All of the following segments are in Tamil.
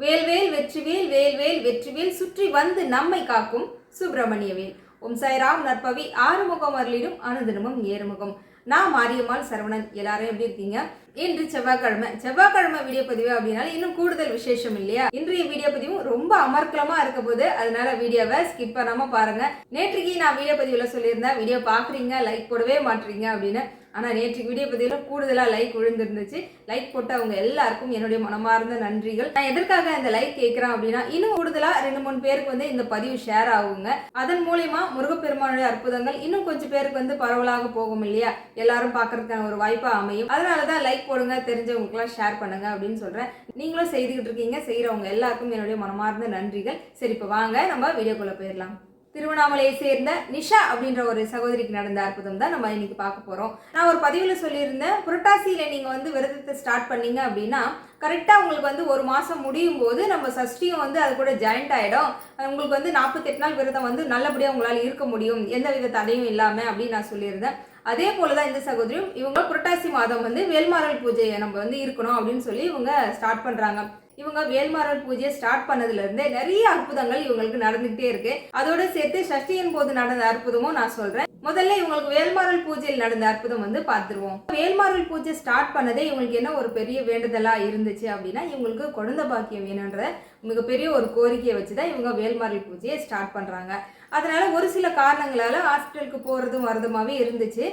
வேல்வேல் வெற்றிவேல் வேல்வேல் வெற்றிவேல் சுற்றி வந்து நம்மை காக்கும் சுப்பிரமணியவேல். ஓம் சாய்ராம் நற்பவி ஆறுமுகம் அருளிடும் அனுதினமும் ஏறுமுகம். நான் மாரியம்மாள் சரவணன். எல்லாரும் எப்படி இருக்கீங்க? இன்று செவ்வாய்க்கிழமை. செவ்வாய்க்கிழமை வீடியோ பதிவு அப்படின்னால இன்னும் கூடுதல் விசேஷம் இல்லையா? இன்றைய வீடியோ பதிவும் ரொம்ப அமர்க்கலமா இருக்க போது அதனால வீடியோவை ஸ்கிப் பண்ணாம பாருங்க. நேற்றுக்கு நான் வீடியோ பதிவுல சொல்லியிருந்தேன் வீடியோ பாக்குறீங்க லைக் போடவே மாட்டீங்க அப்படின்னு. ஆனால் நேற்று வீடியோ பதிவில் கூடுதலாக லைக் விழுந்துருந்துச்சு. லைக் போட்டவங்க எல்லாருக்கும் என்னுடைய மனமார்ந்த நன்றிகள். நான் எதற்காக இந்த லைக் கேட்குறேன் அப்படின்னா இன்னும் கூடுதலாக ரெண்டு மூணு பேருக்கு வந்து இந்த பதிவு ஷேர் ஆகுங்க. அதன் மூலயமா முருகப்பெருமானுடைய அற்புதங்கள் இன்னும் கொஞ்சம் பேருக்கு வந்து பரவலாக போகும் இல்லையா? எல்லாரும் பார்க்கறதுக்கான ஒரு வாய்ப்பாக அமையும். அதனாலதான் லைக் போடுங்க தெரிஞ்சவங்களுக்குலாம் ஷேர் பண்ணுங்க அப்படின்னு சொல்றேன். நீங்களும் செய்துகிட்டு இருக்கீங்க செய்யறவங்க எல்லாருக்கும் என்னுடைய மனமார்ந்த நன்றிகள். சரி இப்போ வாங்க நம்ம வீடியோக்குள்ள போயிடலாம். திருவண்ணாமலையை சேர்ந்த நிஷா அப்படின்ற ஒரு சகோதரிக்கு நடந்த அற்புதம் தான் நம்ம இன்னைக்கு பார்க்க போறோம். நான் ஒரு பதிவில் சொல்லியிருந்தேன் புரட்டாசியில நீங்க வந்து விரதத்தை ஸ்டார்ட் பண்ணீங்க அப்படின்னா கரெக்டாக உங்களுக்கு வந்து ஒரு மாதம் முடியும் போது நம்ம சஷ்டியும் வந்து அது கூட ஜாயிண்ட் ஆகிடும் உங்களுக்கு வந்து நாற்பத்தெட்டு நாள் விரதம் வந்து நல்லபடியாக உங்களால் இருக்க முடியும். எந்த வித தடையும் இல்லாமல் அப்படின்னு நான் சொல்லியிருந்தேன். அதே போல தான் இந்த சகோதரியும் இவங்க புரட்டாசி மாதம் வந்து வேல்மாரல் பூஜையை நம்ம வந்து இருக்கணும் அப்படின்னு சொல்லி இவங்க ஸ்டார்ட் பண்ணுறாங்க இவங்க வேல்மாரல் பூஜையை ஸ்டார்ட் பண்ணதுல இருந்தே நிறைய அற்புதங்கள் இவங்களுக்கு நடந்துகிட்டே இருக்கு. அதோட சேர்த்து சஷ்டியின் போது நடந்த அற்புதமும் நான் சொல்றேன். முதல்ல இவங்களுக்கு வேல்மாரல் பூஜையில் நடந்த அற்புதம் வந்து பார்த்துருவோம். வேல்மாரல் பூஜை ஸ்டார்ட் பண்ணதே இவங்களுக்கு என்ன ஒரு பெரிய வேண்டுதலா இருந்துச்சு அப்படின்னா இவங்களுக்கு குழந்தை பாக்கியம் வேணுன்ற மிகப்பெரிய ஒரு கோரிக்கையை வச்சுதான் இவங்க வேல்மாரல் பூஜையை ஸ்டார்ட் பண்றாங்க. அதனால் ஒரு சில காரணங்களால் ஹாஸ்பிட்டலுக்கு போகிறதும் வரதுமாகவே இருந்துச்சு.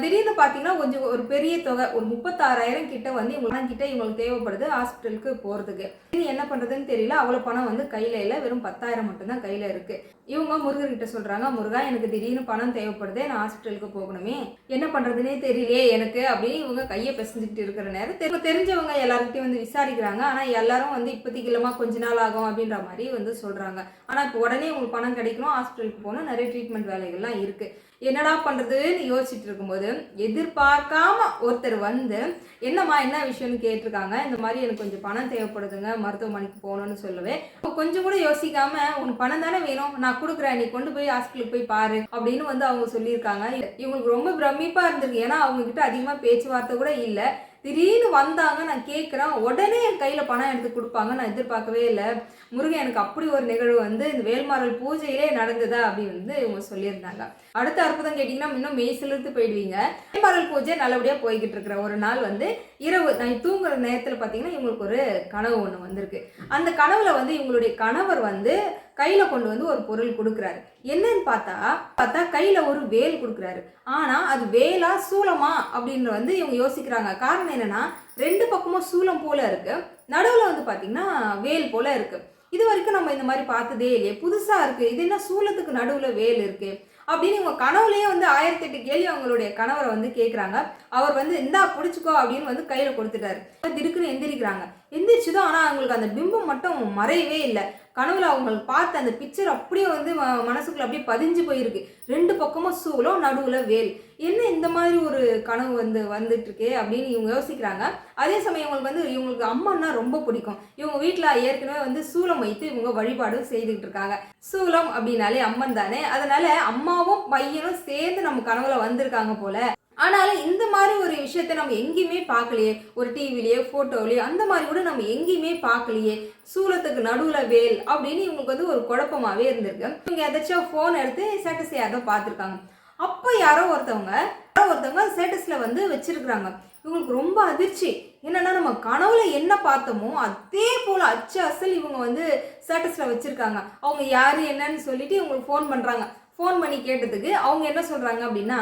திடீர்னு பார்த்தீங்கன்னா கொஞ்சம் ஒரு பெரிய தொகை ஒரு முப்பத்தாறாயிரம் கிட்ட வந்து இவங்க பணம் கிட்ட இவங்களுக்கு தேவைப்படுது ஹாஸ்பிட்டலுக்கு போகிறதுக்கு இனி என்ன பண்ணுறதுன்னு தெரியல. அவ்வளோ பணம் வந்து கையில் இல்லை. வெறும் பத்தாயிரம் மட்டும்தான் கையில் இருக்குது இவங்க முருகர்கிட்ட சொல்கிறாங்க முருகா எனக்கு திடீர்னு பணம் தேவைப்படுது நான் ஹாஸ்பிட்டலுக்கு போகணுமே. என்ன பண்ணுறதுனே தெரியலையே எனக்கு அப்படின்னு இவங்க கையை பிசைஞ்சிக்கிட்டு இருக்கிற நேரம் தெரி- தெரிஞ்சவங்க எல்லாருக்கிட்டையும் வந்து விசாரிக்கிறாங்க. ஆனால் எல்லாரும் வந்து இப்போதைக்கு இல்லமா கொஞ்ச நாள் ஆகும் அப்படின்ற மாதிரி வந்து சொல்கிறாங்க ஆனால் இப்போ உடனே உங்களுக்கு பணம் கிடைக்கணும் ஹாஸ்பிட்டலுக்கு போகணும். நிறைய ட்ரீட்மெண்ட் வேலைகள்லாம் இருக்குது என்னடா பண்ணுறதுன்னு யோசிச்சுட்டு இருக்கும்போது எதிர்பார்க்காம ஒருத்தர் வந்து என்னம்மா என்ன விஷயம்னு கேட்டிருக்காங்க? இந்த மாதிரி எனக்கு கொஞ்சம் பணம் தேவைப்படுதுங்க. மருத்துவமனைக்கு போகணும்னு சொல்லுவேன் இப்போ கொஞ்சம் கூட யோசிக்காம உனக்கு பணம் தானே வேணும். நான் கொடுக்குறேன். நீ கொண்டு போய் ஹாஸ்பிட்டலுக்கு போய் பாரு. அப்படின்னு வந்து அவங்க சொல்லியிருக்காங்க. இவங்களுக்கு ரொம்ப பிரமிப்பாக இருந்திருக்கு. ஏன்னா அவங்க கிட்ட பேச்சுவார்த்தை கூட இல்லை. திடீர்னு வந்தாங்க. நான் கேட்குறேன். உடனே என் கையில் பணம் எடுத்து கொடுப்பாங்க. நான் எதிர்பார்க்கவே இல்லை. முருகன் எனக்கு அப்படி ஒரு நிகழ்வு வந்து இந்த வேல்மாரல் பூஜையிலே நடந்ததா அப்படின்னு வந்து இவங்க சொல்லியிருந்தாங்க. அடுத்த அற்புதம் கேட்டிங்கன்னா இன்னும் மெய் சிலிர்த்து போயிடுவீங்க. வேல்மாரல் பூஜை நல்லபடியாக போய்கிட்டு இருக்கிற ஒரு நாள் வந்து இரவு நான் தூங்குற நேரத்தில் பார்த்தீங்கன்னா இவங்களுக்கு ஒரு கனவு ஒன்று வந்திருக்கு. அந்த கனவுல வந்து இவங்களுடைய கணவர் வந்து கையில் கொண்டு வந்து ஒரு பொருள் கொடுக்குறாரு. என்னன்னு பார்த்தா பார்த்தா கையில் ஒரு வேல் கொடுக்குறாரு. ஆனால் அது வேலா சூளமா அப்படின்னு வந்து இவங்க யோசிக்கிறாங்க. காரணம் என்னன்னா ரெண்டு பக்கமும் சூளம் போல இருக்கு. நடுவில் வந்து பார்த்திங்கன்னா வேல் போல இருக்குது இது வரைக்கும் நம்ம இந்த மாதிரி பார்த்ததே இல்லையே. புதுசாக இருக்குது இது என்ன சூலத்துக்கு நடுவில் வேல் இருக்குது அப்படின்னு இவங்க கனவுலேயே வந்து ஆயிரத்தி எட்டு கேள்வி அவங்களுடைய கணவரை வந்து கேட்குறாங்க அவர் வந்து இந்தா பிடிச்சிக்கோ அப்படின்னு வந்து கையில் கொடுத்துட்டாரு. திடுக்குன்னு எந்திரிக்கிறாங்க. எந்திரிச்சதும் ஆனால் அவங்களுக்கு அந்த பிம்பம் மட்டும் மறையவே இல்லை. கனவுல அவங்களுக்கு பார்த்த அந்த பிக்சர் அப்படியே வந்து ம- மனசுக்குள்ள அப்படியே பதிஞ்சு போயிருக்கு. ரெண்டு பக்கமும் சூளம் நடுவில் வேல். என்ன இந்த மாதிரி ஒரு கனவு வந்து வந்துட்டுருக்கே அப்படின்னு இவங்க யோசிக்கிறாங்க. அதே சமயம் இவங்களுக்கு வந்து இவங்களுக்கு அம்மன்னா ரொம்ப பிடிக்கும். இவங்க வீட்டில் ஏற்கனவே வந்து சூலம் வைத்து இவங்க வழிபாடு செய்துக்கிட்டு இருக்காங்க. சூலம் அப்படின்னாலே அம்மன் தானே. அதனால அம்மாவும் பையனும் சேர்ந்து நம்ம கனவுல வந்திருக்காங்க போல. ஆனாலும் இந்த மாதிரி ஒரு விஷயத்த நம்ம எங்கேயுமே பார்க்கலையே. ஒரு டிவிலேயே ஃபோட்டோவிலேயே அந்த மாதிரி கூட நம்ம எங்கேயுமே பார்க்கலையே. சூலத்துக்கு நடுவில் வேல் அப்படின்னு இவங்களுக்கு வந்து ஒரு குழப்பமாகவே இருந்திருக்கு. இவங்க எதாச்சும் ஃபோன் எடுத்து ஸ்டேட்டஸ் யாரோ பார்த்துருக்காங்க. அப்போ யாரோ ஒருத்தவங்க யாரோ ஒருத்தவங்க ஸ்டேட்டஸில் வந்து வச்சிருக்கிறாங்க. இவங்களுக்கு ரொம்ப அதிர்ச்சி. என்னென்னா நம்ம கனவுல என்ன பார்த்தோமோ அதே போல் அச்சு அசல் இவங்க வந்து ஸ்டேட்டஸில் வச்சுருக்காங்க. அவங்க யார் என்னன்னு சொல்லிட்டு இவங்களுக்கு ஃபோன் பண்ணுறாங்க ஃபோன் பண்ணி கேட்டதுக்கு அவங்க என்ன சொல்கிறாங்க அப்படின்னா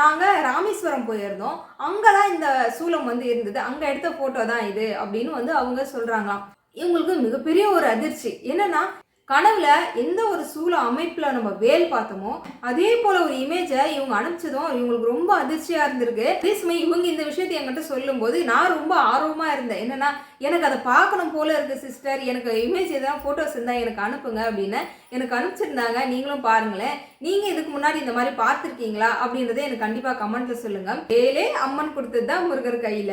நாங்கள் ராமேஸ்வரம் போயிருந்தோம். அங்கே தான் இந்த சூலம் வந்து இருந்தது. அங்கே எடுத்த ஃபோட்டோ தான் இது அப்படின்னு வந்து அவங்க சொல்கிறாங்களாம் இவங்களுக்கு மிகப்பெரிய ஒரு அதிர்ச்சி. என்னென்னா கனவுல எந்த ஒரு சூழ அமைப்புல நம்ம வேல் பார்த்தோமோ அதே போல ஒரு இமேஜை இவங்க அனுப்பிச்சதும் இவங்களுக்கு ரொம்ப அதிர்ச்சியா இருந்திருக்கு. அதே சமயம் இவங்க இந்த விஷயத்தை என்கிட்ட சொல்லும்போது நான் ரொம்ப ஆர்வமா இருந்தேன். என்னன்னா எனக்கு அதை பார்க்கணும் போல இருக்கு சிஸ்டர் எனக்கு இமேஜ் எதாவது ஃபோட்டோஸ் இருந்தால் எனக்கு அனுப்புங்க அப்படின்னு எனக்கு அனுப்பிச்சிருந்தாங்க. நீங்களும் பாருங்களேன். நீங்க இதுக்கு முன்னாடி இந்த மாதிரி பார்த்துருக்கீங்களா அப்படின்றத எனக்கு கண்டிப்பா கமெண்ட்ல சொல்லுங்க. வேலே அம்மன் கொடுத்தது தான் முருகர் கையில.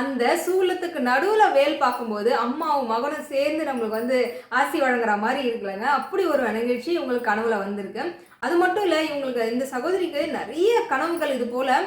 அந்த சூலத்துக்கு நடுவுல வேல் பார்க்கும்போது அம்மாவும் மகனும் சேர்ந்து நம்மளுக்கு வந்து ஆசி வழங்குற மாதிரி இருக்கலங்க அப்படி ஒரு நிகழ்ச்சி உங்களுக்கு கனவுல வந்திருக்கு. அது மட்டும் இல்ல இவங்களுக்கு இந்த சகோதரிக்கு நிறைய கனவுகள் இது போல.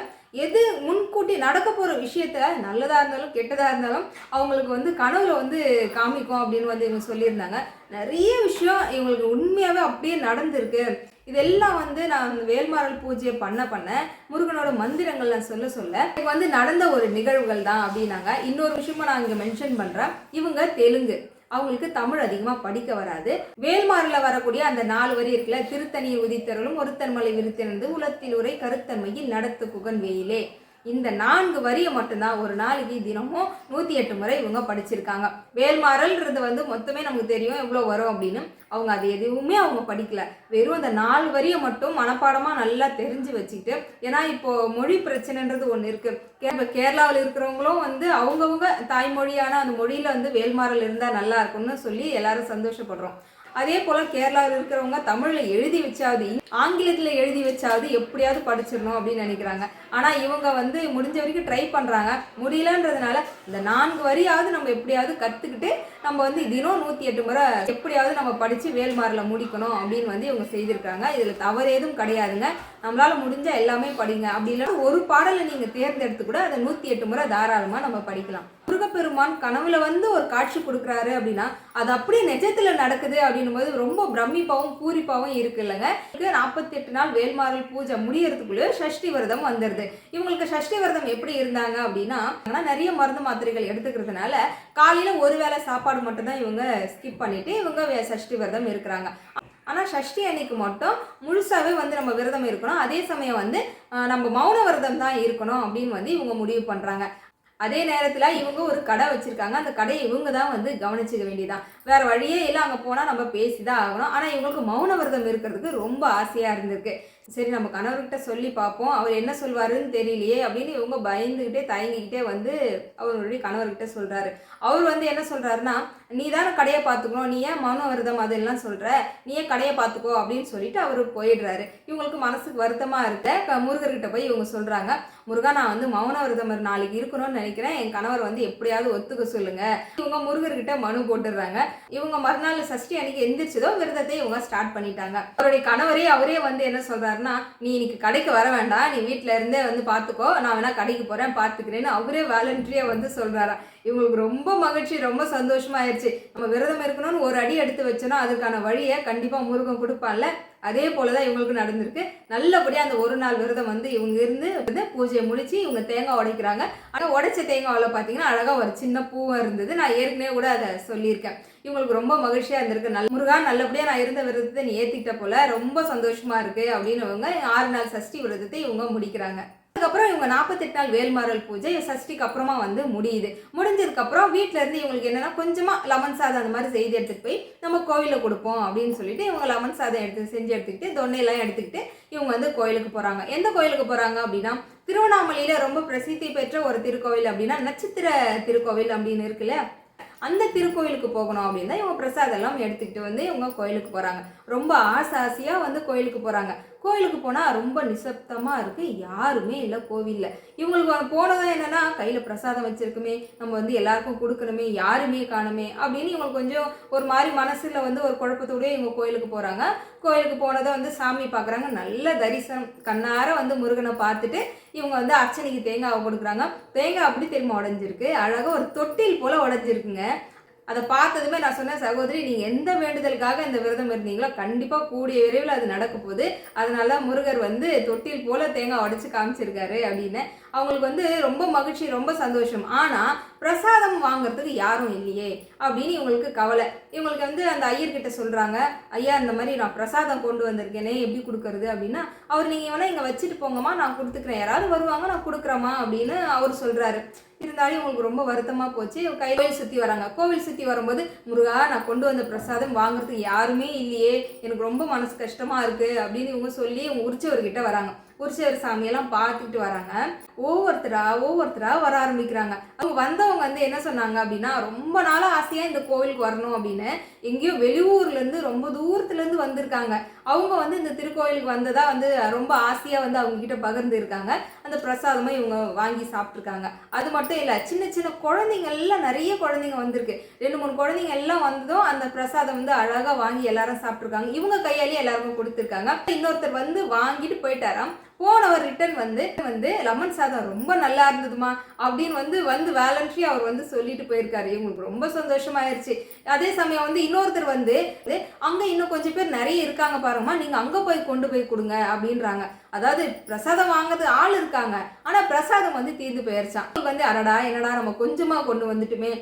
எது முன்கூட்டி நடக்க போகிற விஷயத்த நல்லதாக இருந்தாலும் கெட்டதாக இருந்தாலும் அவங்களுக்கு வந்து கனவுல வந்து காமிக்கும் அப்படின்னு வந்து இவங்க சொல்லியிருந்தாங்க. நிறைய விஷயம் இவங்களுக்கு உண்மையாகவே அப்படியே நடந்திருக்கு. இதெல்லாம் வந்து நான் அந்த வேல்மாறல் பூஜையை பண்ண பண்ண முருகனோட மந்திரங்கள் நான் சொல்ல சொல்ல இது வந்து நடந்த ஒரு நிகழ்வுகள் தான் அப்படின்னாங்க. இன்னொரு விஷயமா நான் இங்கே மென்ஷன் பண்ணுறேன் இவங்க தெலுங்கு. அவங்களுக்கு தமிழ் அதிகமாக படிக்க வராது. வேல்மாரில் வரக்கூடிய அந்த நாலு வரி இருக்குல்ல திருத்தணியை உதித்தருளும் ஒருத்தன்மலை விருத்தினது உலத்தில் உரை கருத்தன்மையில் நடத்து புகன் வெயிலே. இந்த நான்கு வரியை மட்டும்தான் ஒரு நாளைக்கு தினமும் நூற்றி எட்டு முறை இவங்க படிச்சிருக்காங்க. வேல்மாறல்ன்றது வந்து மொத்தமே நமக்கு தெரியும் எவ்வளோ வரும் அப்படின்னு. அவங்க அது எதுவுமே அவங்க படிக்கல. வெறும் அந்த நாலு வரியை மட்டும் மனப்பாடமாக நல்லா தெரிஞ்சு வச்சுக்கிட்டு ஏன்னா இப்போ மொழி பிரச்சனைன்றது ஒன்று இருக்குது கே கேரளாவில் இருக்கிறவங்களும் வந்து அவங்கவுங்க தாய்மொழியான அந்த மொழியில் வந்து வேல்மாறல் இருந்தால் நல்லா இருக்கும்னு சொல்லி எல்லாரும் சந்தோஷப்படுறோம். அதே போல் கேரளாவில் இருக்கிறவங்க தமிழில் எழுதி வச்சாவது ஆங்கிலத்தில் எழுதி வச்சாவது எப்படியாவது படிச்சிடணும் அப்படின்னு நினைக்கிறாங்க. ஆனால் இவங்க வந்து முடிஞ்ச வரைக்கும் ட்ரை பண்ணுறாங்க முடியலன்றதுனால இந்த நான்கு வரியாவது நம்ம எப்படியாவது கற்றுக்கிட்டு நம்ம வந்து தினம் நூற்றி எட்டு முறை எப்படியாவது நம்ம படித்து வேல்மாரில் முடிக்கணும் அப்படின்னு வந்து இவங்க செய்திருக்காங்க இதில் தவறு எதுவும் கிடையாதுங்க. நம்மளால் முடிஞ்சால் எல்லாமே படிங்க. அப்படி இல்லைன்னா ஒரு பாடலை நீங்கள் தேர்ந்தெடுத்து கூட அதை நூற்றி எட்டு முறை தாராளமாக நம்ம படிக்கலாம். முருகப்பெருமான் கனவுல வந்து ஒரு காட்சி கொடுக்குறாரு அப்படின்னா அது அப்படியே நிஜத்தில் நடக்குது அப்படின்னு போது ரொம்ப பிரமிப்பாகவும் பூரிப்பாகவும் இருக்கு இல்லைங்க நாற்பத்தி எட்டு நாள் வேல்மாரல் பூஜை முடியறதுக்குள்ள சஷ்டி விரதம் வந்துடுது இவங்களுக்கு சஷ்டி விரதம் எப்படி இருந்தாங்க அப்படின்னா நிறைய மருந்து மாத்திரைகள் எடுத்துக்கிறதுனால காலையில ஒரு வேளை சாப்பாடு மட்டும்தான் இவங்க ஸ்கிப் பண்ணிட்டு இவங்க சஷ்டி விரதம் இருக்கிறாங்க. ஆனால் சஷ்டி அன்னைக்கு மட்டும் முழுசாகவே வந்து நம்ம விரதம் இருக்கணும். அதே சமயம் வந்து நம்ம மௌன விரதம் தான் இருக்கணும் அப்படின்னு வந்து இவங்க முடிவு பண்ணுறாங்க அதே நேரத்தில் இவங்க ஒரு கடை வச்சுருக்காங்க. அந்த கடையை இவங்க தான் வந்து கவனிச்சுக்க வேண்டியதான் வேறு வழியே இல்லை அங்கே போனால் நம்ம பேசி தான் ஆகணும். ஆனால் இவங்களுக்கு மௌன விரதம் இருக்கிறதுக்கு ரொம்ப ஆசையாக இருந்திருக்கு. சரி நம்ம கணவர்கிட்ட சொல்லி பார்ப்போம். அவர் என்ன சொல்வாருன்னு தெரியலையே அப்படின்னு இவங்க பயந்துக்கிட்டே தயங்கிக்கிட்டே வந்து அவருடைய கணவர்கிட்ட சொல்கிறாரு அவர் வந்து என்ன சொல்கிறாருன்னா நீ தானே கடையை பார்த்துக்கணும். நீ ஏன் மன வருதம் அதெல்லாம் சொல்கிற நீ ஏன் கடையை பார்த்துக்கோ? அப்படின்னு சொல்லிட்டு அவர் போயிடுறாரு. இவங்களுக்கு மனசுக்கு வருத்தமாக இருக்க முருகர்கிட்ட போய் இவங்க சொல்கிறாங்க முருகா நான் வந்து மௌன விரதம் நாளைக்கு இருக்கணும்னு நினைக்கிறேன். என் கணவர் வந்து எப்படியாவது ஒத்துக்க சொல்லுங்க. இவங்க முருகர்கிட்ட மனு போட்டுடுறாங்க. இவங்க மறுநாள் சஷ்டி அன்னைக்கு எந்திரிச்சதோ விரதத்தை இவங்க ஸ்டார்ட் பண்ணிட்டாங்க. அவருடைய கணவரே அவரே வந்து என்ன சொன்னார்னா நீ இன்னைக்கு கடைக்கு வர வேண்டாம். நீ வீட்டில இருந்தே வந்து பார்த்துக்கோ நான் வேணா கடைக்கு போறேன் பார்த்துக்கிறேன்னு அவரே வாலண்டரியா வந்து சொல்றாராம் இவங்களுக்கு ரொம்ப மகிழ்ச்சி ரொம்ப சந்தோஷமா ஆயிடுச்சு. நம்ம விரதம் இருக்கணும்னு ஒரு அடி எடுத்து வச்சோன்னா அதுக்கான வழியை கண்டிப்பா முருகன் கொடுப்பான்ல. அதே போலதான் இவங்களுக்கு நடந்திருக்கு. நல்லபடியா அந்த ஒரு நாள் விரதம் வந்து இவங்க இருந்து வந்து பூஜையை முடிச்சு இவங்க தேங்காய் உடைக்கிறாங்க. ஆனா உடைச்ச தேங்காவில் பார்த்தீங்கன்னா அழகா ஒரு சின்ன பூவாக இருந்தது. நான் ஏற்கனவே கூட அதை சொல்லியிருக்கேன். இவங்களுக்கு ரொம்ப மகிழ்ச்சியா இருந்திருக்கு. நல்ல முருகா நல்லபடியா நான் இருந்த விரதத்தை நீ ஏத்திக்கிட்ட போல ரொம்ப சந்தோஷமா இருக்கு அப்படின்னு இவங்க ஆறு நாள் சஷ்டி விரதத்தை இவங்க முடிக்கிறாங்க. அதுக்கப்புறம் இவங்க நாற்பத்தெட்டு நாள் வேல்மாறல் பூஜை சஷ்டிக்கு அப்புறமா வந்து முடியுது. முடிஞ்சதுக்கப்புறம் வீட்டில் இருந்து இவங்களுக்கு என்னென்னா கொஞ்சமாக லெமன் சாதம் அந்த மாதிரி செய்து எடுத்துட்டு போய் நம்ம கோவிலில் கொடுப்போம் அப்படின்னு சொல்லிட்டு இவங்க லெமன் சாதம் எடுத்து செஞ்சு எடுத்துக்கிட்டு தொன்னையெல்லாம் எடுத்துக்கிட்டு இவங்க வந்து கோயிலுக்கு போகிறாங்க எந்த கோயிலுக்கு போகிறாங்க அப்படின்னா திருவண்ணாமலையில் ரொம்ப பிரசித்தி பெற்ற ஒரு திருக்கோவில் அப்படின்னா நட்சத்திர திருக்கோவில் அப்படின்னு இருக்குல்ல அந்த திருக்கோயிலுக்கு போகணும் அப்படின்னு தான் இவங்க பிரசாதம் எல்லாம் எடுத்துக்கிட்டு வந்து இவங்க கோயிலுக்கு போகிறாங்க ரொம்ப ஆசை ஆசையாக வந்து கோயிலுக்கு போகிறாங்க கோயிலுக்கு போனால் ரொம்ப நிசப்தமாக இருக்குது யாருமே இல்லை கோவிலில். இவங்களுக்கு போனதான் என்னென்னா கையில் பிரசாதம் வச்சுருக்குமே நம்ம வந்து எல்லாருக்கும் கொடுக்கணுமே யாருமே காணுமே அப்படின்னு இவங்களுக்கு கொஞ்சம் ஒரு மாதிரி மனசில் வந்து ஒரு குழப்பத்தோடய இவங்க கோயிலுக்கு போகிறாங்க கோயிலுக்கு போனதை வந்து சாமி பார்க்குறாங்க நல்ல தரிசனம். கண்ணார வந்து முருகனை பார்த்துட்டு இவங்க வந்து அர்ச்சனைக்கு தேங்காவை கொடுக்குறாங்க. தேங்காய் அப்படி திரும்ப உடஞ்சிருக்கு? அழகாக ஒரு தொட்டில் போல் உடஞ்சிருக்குங்க. அதை பார்த்ததுமே நான் சொன்னேன் சகோதரி நீங்கள் எந்த வேண்டுதலுக்காக இந்த விரதம் இருந்தீங்களோ கண்டிப்பாக கூடிய விரைவில் அது நடக்க போகுது. அதனால முருகர் வந்து தொட்டில் போல தேங்காய் உடைச்சு காமிச்சிருக்காரு அப்படின்னு. அவங்களுக்கு வந்து ரொம்ப மகிழ்ச்சி ரொம்ப சந்தோஷம். ஆனால் பிரசாதம் வாங்குறதுக்கு யாரும் இல்லையே அப்படின்னு இவங்களுக்கு கவலை. இவங்களுக்கு வந்து அந்த ஐயர்கிட்ட சொல்கிறாங்க ஐயா இந்த மாதிரி நான் பிரசாதம் கொண்டு வந்திருக்கேனே எப்படி கொடுக்கறது? அப்படின்னா அவர் நீங்கள் வேணால் இங்கே வச்சுட்டு போங்கம்மா நான் கொடுத்துக்கிறேன். யாராவது வருவாங்க நான் கொடுக்குறேம்மா அப்படின்னு அவர் சொல்கிறாரு இருந்தாலும் இவங்களுக்கு ரொம்ப வருத்தமாக போச்சு. இவங்க கை கோவில் சுற்றி வராங்க. கோவில் சுற்றி வரும்போது முருகா நான் கொண்டு வந்த பிரசாதம் வாங்குறதுக்கு யாருமே இல்லையே. எனக்கு ரொம்ப மனசு கஷ்டமாக இருக்குது அப்படின்னு இவங்க சொல்லி இவங்க உரிச்சவர்கிட்ட வராங்க. உரிச்சவர் சாமியெல்லாம் பார்த்துக்கிட்டு வராங்க. ஒவ்வொருத்தரா ஒவ்வொருத்தரா வர ஆரம்பிக்கிறாங்க. அவங்க வந்தவங்க வந்து என்ன சொன்னாங்க அப்படின்னா ரொம்ப நாளாக ஆசையாக இந்த கோவிலுக்கு வரணும் அப்படின்னு எங்கேயோ வெளியூர்லேருந்து ரொம்ப தூரத்துலேருந்து வந்திருக்காங்க. அவங்க வந்து இந்த திருக்கோயிலுக்கு வந்ததாக வந்து ரொம்ப ஆசையாக வந்து அவங்க பகிர்ந்துருக்காங்க பகிர்ந்து இருக்காங்க. அந்த பிரசாதமாக இவங்க வாங்கி சாப்பிட்ருக்காங்க அது மட்டும் இல்லை சின்ன சின்ன குழந்தைங்க எல்லாம் நிறைய குழந்தைங்க வந்திருக்கு. ரெண்டு மூணு குழந்தைங்க எல்லாம் வந்ததும் அந்த பிரசாதம் வந்து அழகாக வாங்கி எல்லாரும் சாப்பிட்ருக்காங்க இவங்க கையாலேயே எல்லாருக்கும் கொடுத்துருக்காங்க. இன்னொருத்தர் வந்து வாங்கிட்டு போயிட்டாராம். போனவர் ரிட்டர்ன் வந்து வந்து லெமன் சாதம் ரொம்ப நல்லா இருந்ததுமா அப்படின்னு வந்து வந்து வேலண்ட்ரி அவர் வந்து சொல்லிட்டு போயிருக்காரு. இவங்களுக்கு ரொம்ப சந்தோஷமாயிருச்சு அதே சமயம் வந்து இன்னொருத்தர் வந்து அங்க இன்னும் கொஞ்சம் பேர் நிறைய இருக்காங்க பாருங்கம்மா நீங்க அங்க போய் கொண்டு போய் கொடுங்க அப்படின்றாங்க. அதாவது பிரசாதம் வாங்குறது ஆள் இருக்காங்க. ஆனா பிரசாதம் வந்து தீர்ந்து போயிருச்சான் வந்து அடடா என்னடா நம்ம கொஞ்சமா கொண்டு வந்துட்டுமே.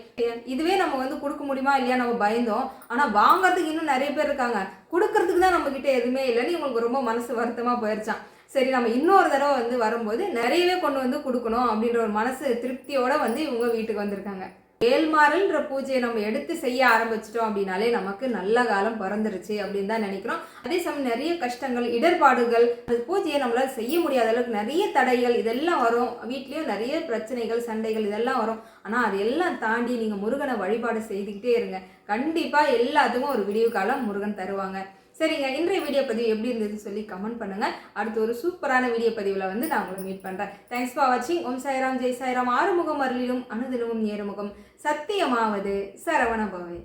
இதுவே நம்ம வந்து கொடுக்க முடியுமா இல்லையா நம்ம பயந்தோம். ஆனா வாங்குறதுக்கு இன்னும் நிறைய பேர் இருக்காங்க. கொடுக்கறதுக்கு தான் நம்ம கிட்ட எதுவுமே இல்லைன்னு இவங்களுக்கு ரொம்ப மனசு வருத்தமா போயிருச்சான் சரி நம்ம இன்னொரு தடவை வந்து வரும்போது நிறையவே கொண்டு வந்து கொடுக்கணும் அப்படின்ற ஒரு மனசு திருப்தியோட வந்து இவங்க வீட்டுக்கு வந்திருக்காங்க. வேல்மாறல்ன்ற பூஜையை நம்ம எடுத்து செய்ய ஆரம்பிச்சிட்டோம் அப்படின்னாலே நமக்கு நல்ல காலம் பிறந்துருச்சு அப்படின்னு தான் நினைக்கிறோம். அதே சமயம் நிறைய கஷ்டங்கள் இடர்பாடுகள் அந்த பூஜையை நம்மளால் செய்ய முடியாத அளவுக்கு நிறைய தடைகள் இதெல்லாம் வரும். வீட்லேயும் நிறைய பிரச்சனைகள் சண்டைகள் இதெல்லாம் வரும். ஆனால் அது எல்லாம் தாண்டி நீங்கள் முருகனை வழிபாடு செய்துக்கிட்டே இருங்க. கண்டிப்பாக எல்லாத்துக்கும் ஒரு விடிவு காலம் முருகன் தருவாங்க. சரிங்க இன்றைய வீடியோ பதிவு எப்படி இருந்ததுன்னு சொல்லி கமெண்ட் பண்ணுங்க. அடுத்து ஒரு சூப்பரான வீடியோ பதிவில் வந்து நான் உங்களை மீட் பண்ணுறேன் தேங்க்ஸ் ஃபார் வாட்சிங் ஓம் சாய்ராம் ஜெய் சாய்ராம். ஆறுமுகம் அருளிலும் அனுதினமும் ஏறுமுகம். சத்தியமாவது சரவணபவே.